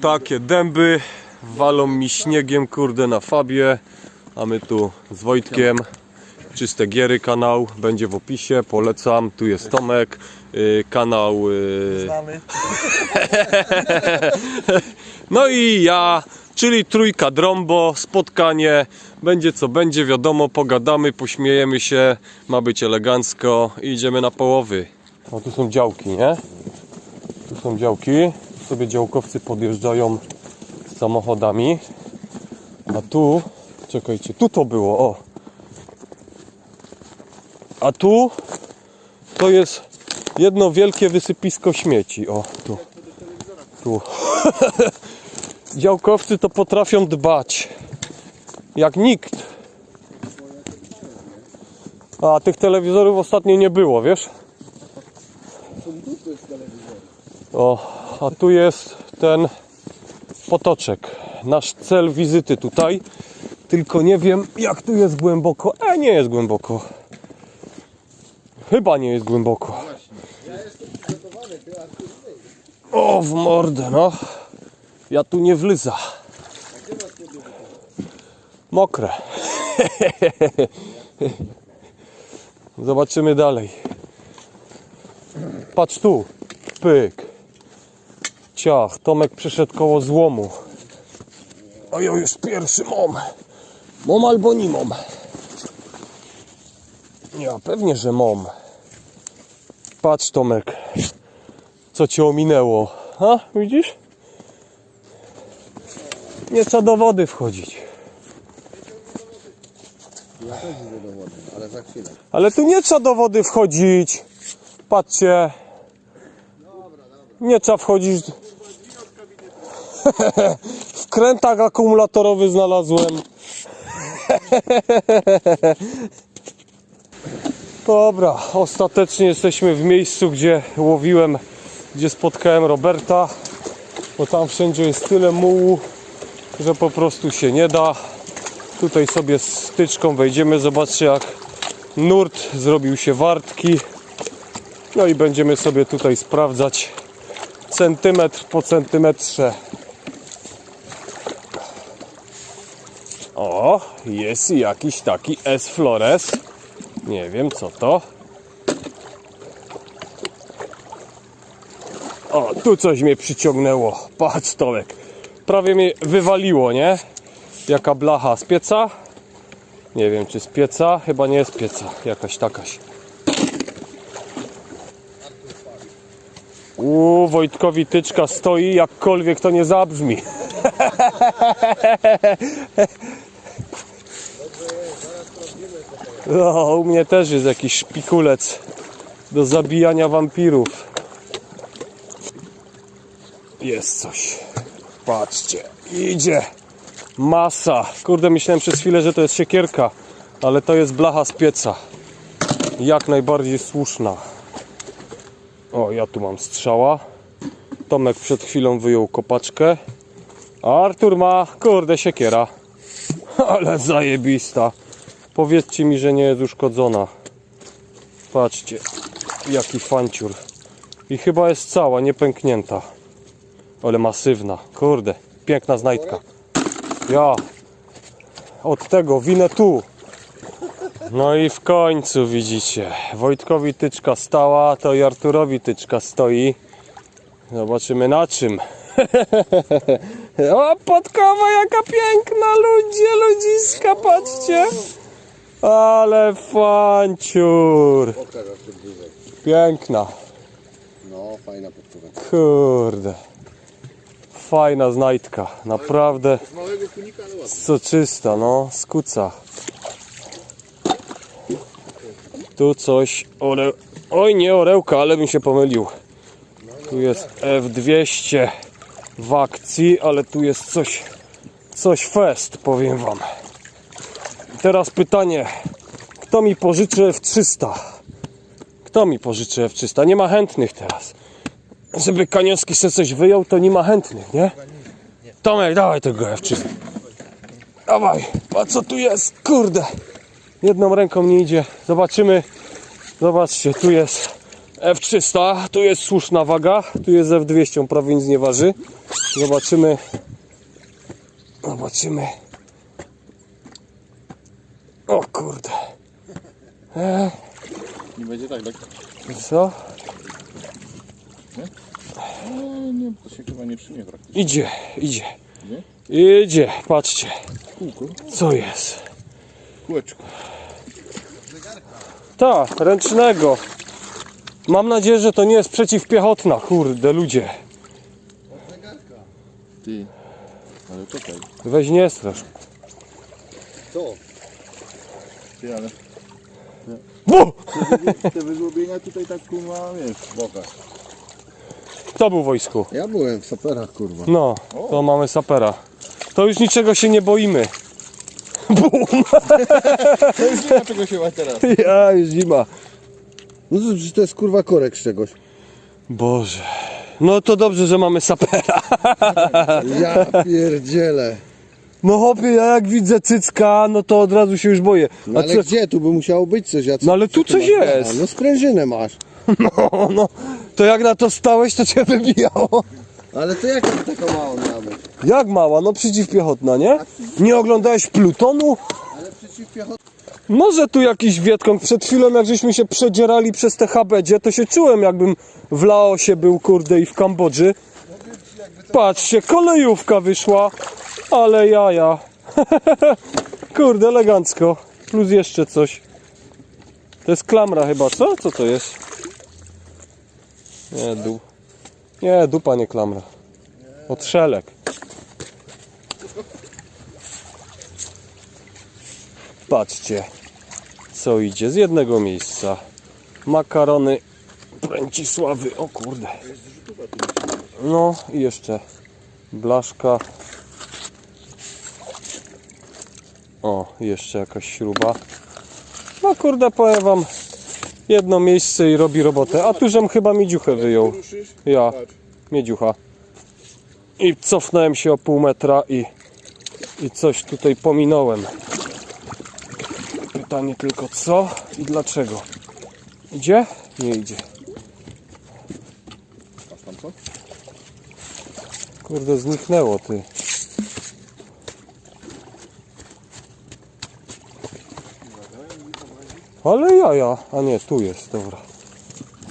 Takie dęby walą mi śniegiem, kurde, na fabie. A my tu z Wojtkiem. Czyste Giery kanał będzie w opisie, polecam. Tu jest Tomek, y, kanał. y, Znamy. No i ja, czyli trójka Drombo, spotkanie. Będzie co będzie, wiadomo, pogadamy, pośmiejemy się, ma być elegancko i idziemy na połowy. O, tu są działki, nie? Tu są działki. Sobie działkowcy podjeżdżają samochodami. A tu, czekajcie, tu to było, o. A tu to jest jedno wielkie wysypisko śmieci. O, tu. Tu. Działkowcy to potrafią dbać. Jak nikt. A tych telewizorów ostatnio nie było, wiesz? O, a tu jest ten potoczek. Nasz cel wizyty tutaj. Tylko nie wiem, jak tu jest głęboko. E, nie jest głęboko. Chyba nie jest głęboko. O, w mordę, no. Ja tu nie wlyza. Mokre. Zobaczymy dalej. Patrz tu. Pyk. Ciach. Tomek przyszedł koło złomu. O, ja już pierwszy mom. Mom albo nie mom. Ja, pewnie, że mom. Patrz Tomek. Co cię ominęło. A, widzisz? Nie trzeba do wody wchodzić. Ja też idę do wody, ale za chwilę. Ale tu nie trzeba do wody wchodzić. Patrzcie. Nie trzeba wchodzić. Wkrętak akumulatorowy znalazłem. Dobra, ostatecznie jesteśmy w miejscu, gdzie łowiłem, gdzie spotkałem Roberta. Bo tam wszędzie jest tyle mułu, że po prostu się nie da. Tutaj sobie z styczką wejdziemy, zobaczcie jak nurt zrobił się wartki. No i będziemy sobie tutaj sprawdzać centymetr po centymetrze. O, jest jakiś taki S Flores. Nie wiem co to. O, tu coś mnie przyciągnęło. Patrz Tomek. Prawie mnie wywaliło, nie? Jaka blacha z pieca? Nie wiem czy z pieca, chyba nie z pieca, jakaś takaś. U Wojtkowi tyczka stoi, jakkolwiek to nie zabrzmi. No, u mnie też jest jakiś szpikulec do zabijania wampirów. Jest coś. Patrzcie, idzie. Masa. Kurde, myślałem przez chwilę, że to jest siekierka, ale to jest blacha z pieca. Jak najbardziej słuszna. O, ja tu mam strzała. Tomek przed chwilą wyjął kopaczkę. A Artur ma, kurde, siekiera. Ale zajebista. Powiedzcie mi, że nie jest uszkodzona. Patrzcie, jaki fanciur. I chyba jest cała, nie pęknięta. Ale masywna. Kurde, piękna znajdka. Ja od tego winę tu. No i w końcu widzicie, Wojtkowi tyczka stała, to i Arturowi tyczka stoi. Zobaczymy na czym. o, podkowa jaka piękna, ludzie, ludziska, patrzcie. Ale fanciur. Tym bliżej. Piękna, No, fajna podpowiedź. kurde. Fajna znajdka, naprawdę. Z małego kunika, ale ładnie. Soczysta, no, skuca. Tu coś, ore... oj nie orełka, ale bym się pomylił. Tu jest F200 w akcji, ale tu jest coś, coś fest, powiem wam. Teraz pytanie, kto mi pożyczy F300? Kto mi pożyczy F300? Nie ma chętnych teraz. Żeby Kaniowski sobie coś wyjął, to nie ma chętnych, nie? Tomek, dawaj tego F300. Dawaj, a co tu jest? Kurde. Jedną ręką nie idzie. Zobaczymy. Zobaczcie, tu jest F300, tu jest słuszna waga, tu jest F200, prawie nic nie waży. Zobaczymy. Zobaczymy. O kurde. E, Nie będzie tak, tak? co? No nie, to się chyba nie przyjmie praktycznie. Idzie, idzie. Nie? Idzie, patrzcie. Kółko, Co jest? kółeczko. Tak, ręcznego. Mam nadzieję, że to nie jest przeciwpiechotna. Kurde, ludzie. Ty, ale czekaj. Weź nie strasz. Co? Ty, ale Bu! te wyżłobienia tutaj tak kurwa, wiesz, w bokach. Kto był w wojsku? Ja byłem w saperach, kurwa. No, to mamy sapera. To już niczego się nie boimy. Bum! To już nie ma czego się bać teraz. Ja, już zima. No to, że to jest kurwa korek z czegoś. Boże. No to dobrze, że mamy sapera. Ja pierdzielę. No hopie, ja jak widzę cycka, no to od razu się już boję. No A ale co? gdzie? Tu by musiało być coś. Ja co, No ale tu co ty coś masz? jest. A, no sprężynę masz. No, no. To jak na to stałeś, to cię wybijało. Ale to jak to taka mała miała być? Jak mała? No przeciwpiechotna, nie? Nie oglądałeś Plutonu? Ale przeciwpiechotna. Może tu jakiś Wietkong. Przed chwilą jak żeśmy się przedzierali przez te habedzie, to się czułem jakbym w Laosie był, kurde, i w Kambodży. Patrzcie, kolejówka wyszła, ale jaja. kurde, elegancko. Plus jeszcze coś. To jest klamra chyba, co? Co to jest? Nie, du... Nie, dupa, nie klamra. Otrzelek. Patrzcie, co idzie z jednego miejsca. Makarony Pręcisławy, o kurde. No i jeszcze blaszka. O, jeszcze jakaś śruba. No kurde, powiem wam, jedno miejsce i robi robotę. A tu żem chyba miedziuchę wyjął. Ja, miedziucha. I cofnąłem się o pół metra i, i coś tutaj pominąłem. Pytanie tylko co i dlaczego. Idzie? Nie idzie. Kurde, zniknęło ty. Ale jaja, a nie, tu jest, dobra.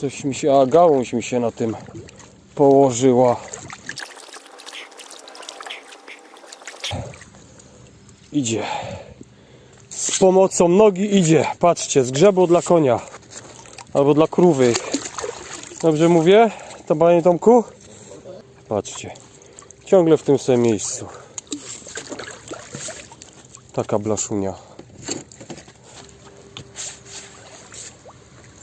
Coś mi się, a gałąź mi się na tym położyła. Idzie. Z pomocą nogi idzie. Patrzcie, zgrzebło dla konia. Albo dla krówy. Dobrze mówię? To panie Tomku? Patrzcie. Ciągle w tym samym miejscu. Taka blaszunia.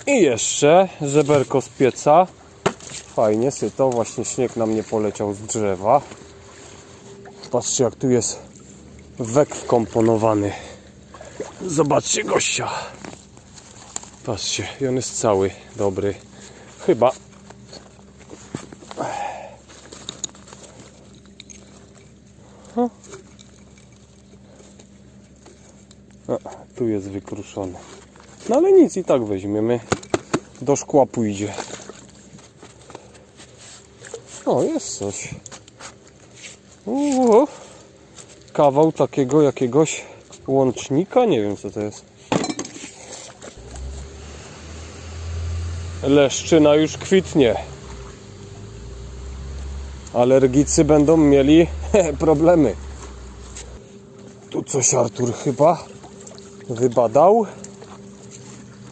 I jeszcze żeberko z pieca. Fajnie, syto. Właśnie śnieg na mnie poleciał z drzewa. Patrzcie jak tu jest wek wkomponowany. Zobaczcie gościa. Patrzcie, i on jest cały dobry. Chyba. A, tu jest wykruszony. No ale nic i tak weźmiemy. Do szkła pójdzie. O, jest coś. Uuu, kawał takiego jakiegoś łącznika. Nie wiem co to jest. Leszczyna już kwitnie. Alergicy będą mieli problemy. Tu coś Artur chyba wybadał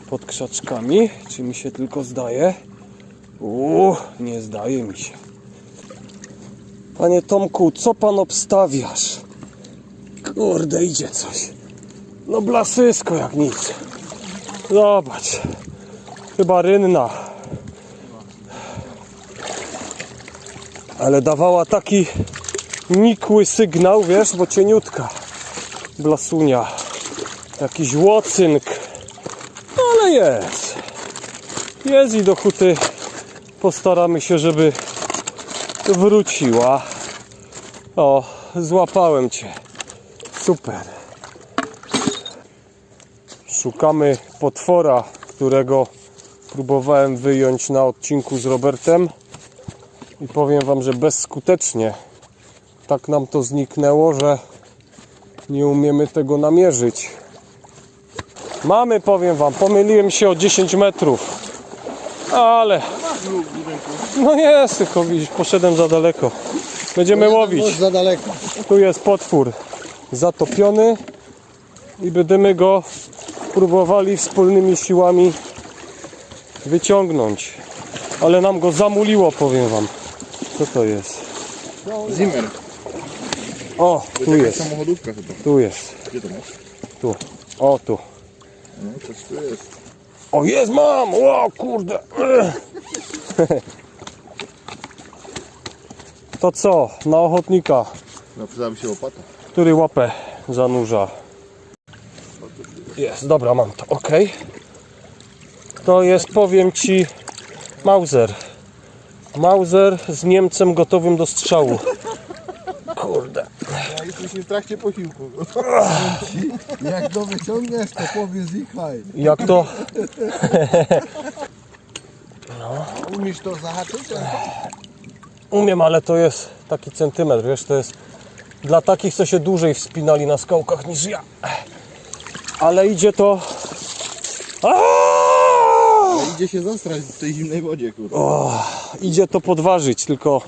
pod krzaczkami. Czy mi się tylko zdaje? Uuu, nie zdaje mi się. Panie Tomku, co pan obstawiasz? Kurde, idzie coś. No blasysko jak nic. Zobacz. Chyba rynna. Ale dawała taki nikły sygnał, wiesz, bo cieniutka. Blasunia. Jakiś łocynk. Jest. Jest i do huty postaramy się, żeby wróciła. O, złapałem cię. Super. Szukamy potwora, którego próbowałem wyjąć na odcinku z Robertem. I powiem Wam, że bezskutecznie tak nam to zniknęło, że nie umiemy tego namierzyć. Mamy, powiem Wam, pomyliłem się o 10 metrów. Ale, no jest, tylko widzisz, poszedłem za daleko. Będziemy łowić. Za daleko. Tu jest potwór zatopiony i będziemy go próbowali wspólnymi siłami wyciągnąć. Ale nam go zamuliło, powiem wam. Co to jest? Zimmer. O, tu jest, Samochodówka chyba. tu jest, Gdzie to masz? tu. O, tu. No, coś tu jest. O, jest, mam! O, kurde! To co? Na ochotnika, No, przydałaby się łopata. który łapę zanurza. Jest, dobra, mam to, ok. To jest, powiem Ci, Mauser. Mauser z Niemcem gotowym do strzału. Kurde. Jesteśmy w trakcie posiłku. Jak to wyciągniesz, to powiedz ichaj. Jak to? Umiesz to zahaczyć? Umiem, ale to jest taki centymetr, wiesz, to jest dla takich, co się dłużej wspinali na skałkach niż ja. Ale idzie to... Aaaa! Idzie się zastrać w tej zimnej wodzie, kurwa. O, idzie to podważyć, tylko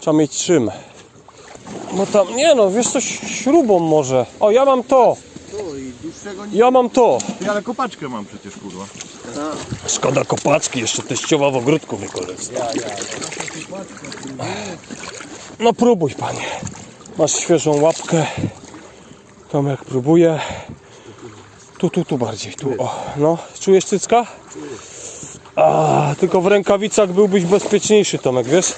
trzeba mieć czym. No tam, nie no, wiesz coś, śrubą może. O, ja mam to, Tu i dłuższego nie... ja mam to. Ty, ale kopaczkę mam przecież, kurwa. Szkoda kopaczki, jeszcze teściowa w ogródku wykorzysta. No próbuj panie. Masz świeżą łapkę. Tomek próbuje. Tu, tu, tu bardziej, tu, o. No, czujesz cycka? A, tylko w rękawicach byłbyś bezpieczniejszy, Tomek, wiesz?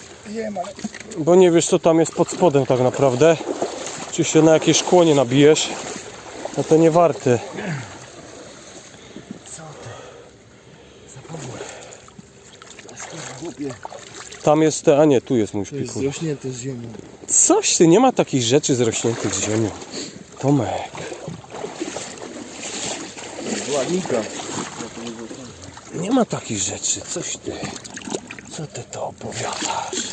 Bo nie wiesz, co tam jest pod spodem tak naprawdę. Czy się na jakieś szkło nie nabijesz? No to nie warte. Tam jest te, a nie, tu jest mój szpiku. Zrośnięte z ziemią. Coś ty, nie ma takich rzeczy zrośniętych z ziemią. Tomek. Ładnika. Nie ma takich rzeczy, coś ty. Co ty to opowiadasz?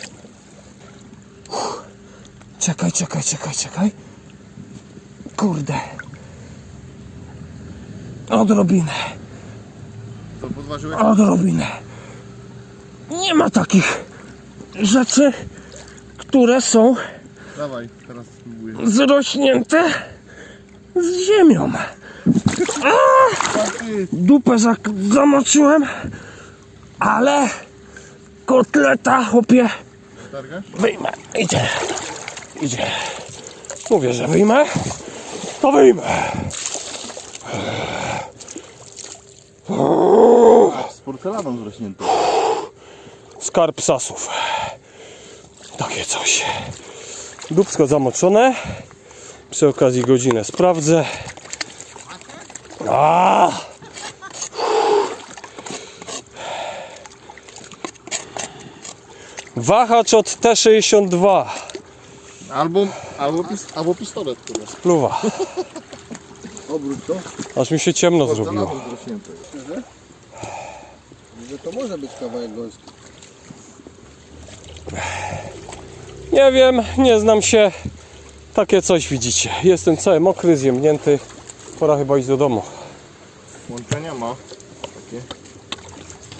Czekaj, czekaj, czekaj, czekaj. Kurde. Odrobinę, To podważyłeś? odrobinę. Nie ma takich rzeczy, które są Dawaj, teraz spróbuję. zrośnięte z ziemią. Ty, Dupę za, zamoczyłem, ale kotleta, chłopie, targasz? wyjmę. Idzie, idzie. Mówię, że wyjmę, to wyjmę. Z porcelaną zrośniętą. Skarb sasów. Takie coś. Dupsko zamoczone. Przy okazji godzinę sprawdzę. A! Wahacz od T62. Albo, albo, pis, albo pistolet, kurwa. Pluwa. Obróć to, Aż mi się ciemno zrobiło. Porcelaną zrośniętą. że to może być kawałek gąski. Nie wiem, nie znam się. Takie coś widzicie. Jestem cały mokry, zjemnięty. Pora chyba iść do domu. Łączenia ma. Takie.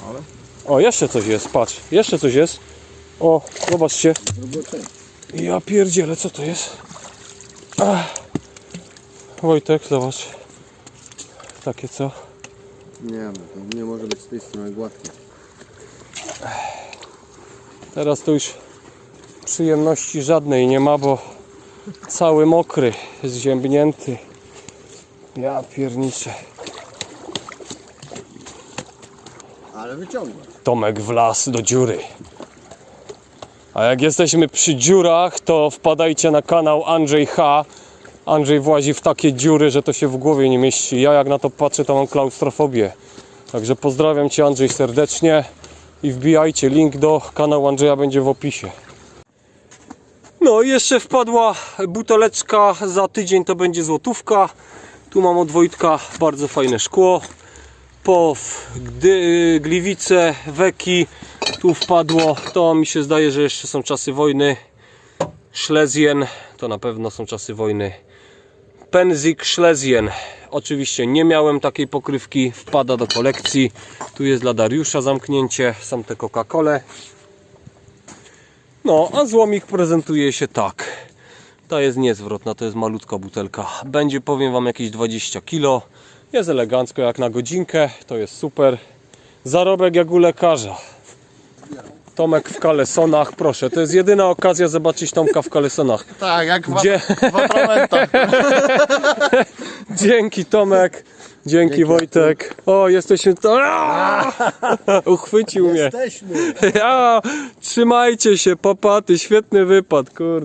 Ale? O, jeszcze coś jest, patrz. Jeszcze coś jest. O, zobaczcie. Ja pierdzielę, co to jest? Ach. Wojtek, zobacz. Takie co? Nie no, to nie może być z tej strony gładkie. Teraz to już przyjemności żadnej nie ma, bo cały mokry, zziębnięty. Ja pierniczę. Ale wyciągła. Tomek wlazł do dziury. A jak jesteśmy przy dziurach, to wpadajcie na kanał Andrzej H. Andrzej włazi w takie dziury, że to się w głowie nie mieści. Ja jak na to patrzę, to mam klaustrofobię. Także pozdrawiam Cię Andrzej serdecznie i wbijajcie. Link do kanału Andrzeja będzie w opisie. No i jeszcze wpadła buteleczka, za tydzień to będzie złotówka. Tu mam od Wojtka bardzo fajne szkło. POW, gliwice, weki. Tu wpadło. To mi się zdaje, że jeszcze są czasy wojny. Schlesien, to na pewno są czasy wojny. Penzik Schlesien. Oczywiście nie miałem takiej pokrywki, wpada do kolekcji. Tu jest dla Dariusza zamknięcie, są te Coca-Cole. No, a złomik prezentuje się tak. Ta jest niezwrotna, to jest malutka butelka. Będzie, powiem Wam, jakieś 20 kg. Jest elegancko jak na godzinkę, to jest super. Zarobek jak u lekarza. Tomek w kalesonach, proszę, to jest jedyna okazja zobaczyć Tomka w kalesonach. Tak, jak w, Gdzie? w atramentach. Dzięki Tomek, dzięki, Wojtek. O, jesteśmy to. Uchwycił mnie. Jesteśmy. Ja, trzymajcie się, popaty, świetny wypad, kurde.